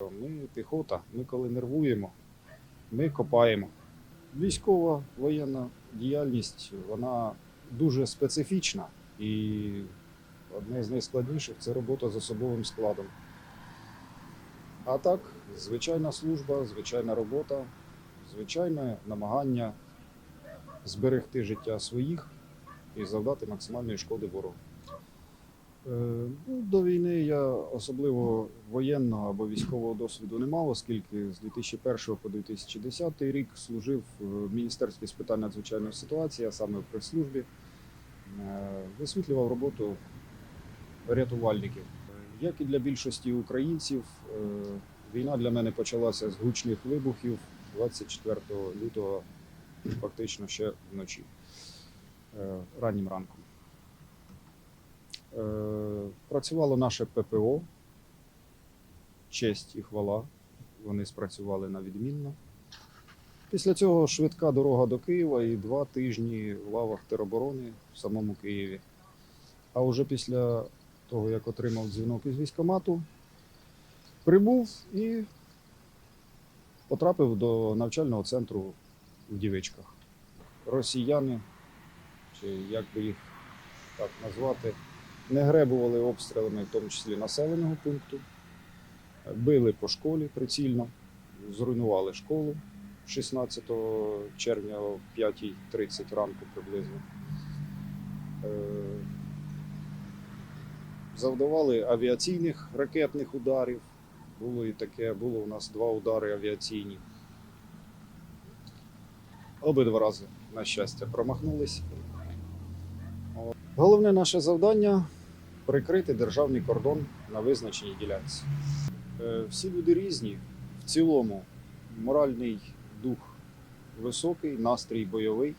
Ми піхота, ми коли нервуємо, ми копаємо. Військова воєнна діяльність вона дуже специфічна і одне з найскладніших це робота з особовим складом. А так, звичайна служба, звичайна робота, звичайне намагання зберегти життя своїх і завдати максимальної шкоди ворогу. Е, ну, До війни я особливо воєнного або військового досвіду не мав, оскільки з 2001 по 2010 рік служив в Міністерстві з питань надзвичайної ситуації, а саме в прес-службі, Е, висвітлював роботу рятувальників. Як і для більшості українців, е, війна для мене почалася з гучних вибухів 24 лютого, фактично ще вночі, раннім ранком. Е, Працювало наше ППО. Честь і хвала. Вони спрацювали на відмінно. Після цього швидка дорога до Києва і два тижні в лавах тероборони в самому Києві. А вже після того, як отримав дзвінок із військкомату, прибув і потрапив до навчального центру в Дівичках. Росіяни, чи як би їх так назвати, не гребували обстрілами, в тому числі населеного пункту, били по школі прицільно, зруйнували школу 16 червня о 5.30 ранку приблизно. Е, Завдавали авіаційних ракетних ударів. Було і таке, було у нас два удари авіаційні. Обидва рази, на щастя, промахнулись. Головне наше завдання прикрити державний кордон на визначеній ділянці. Е, Всі люди різні. В цілому моральний дух високий, настрій бойовий.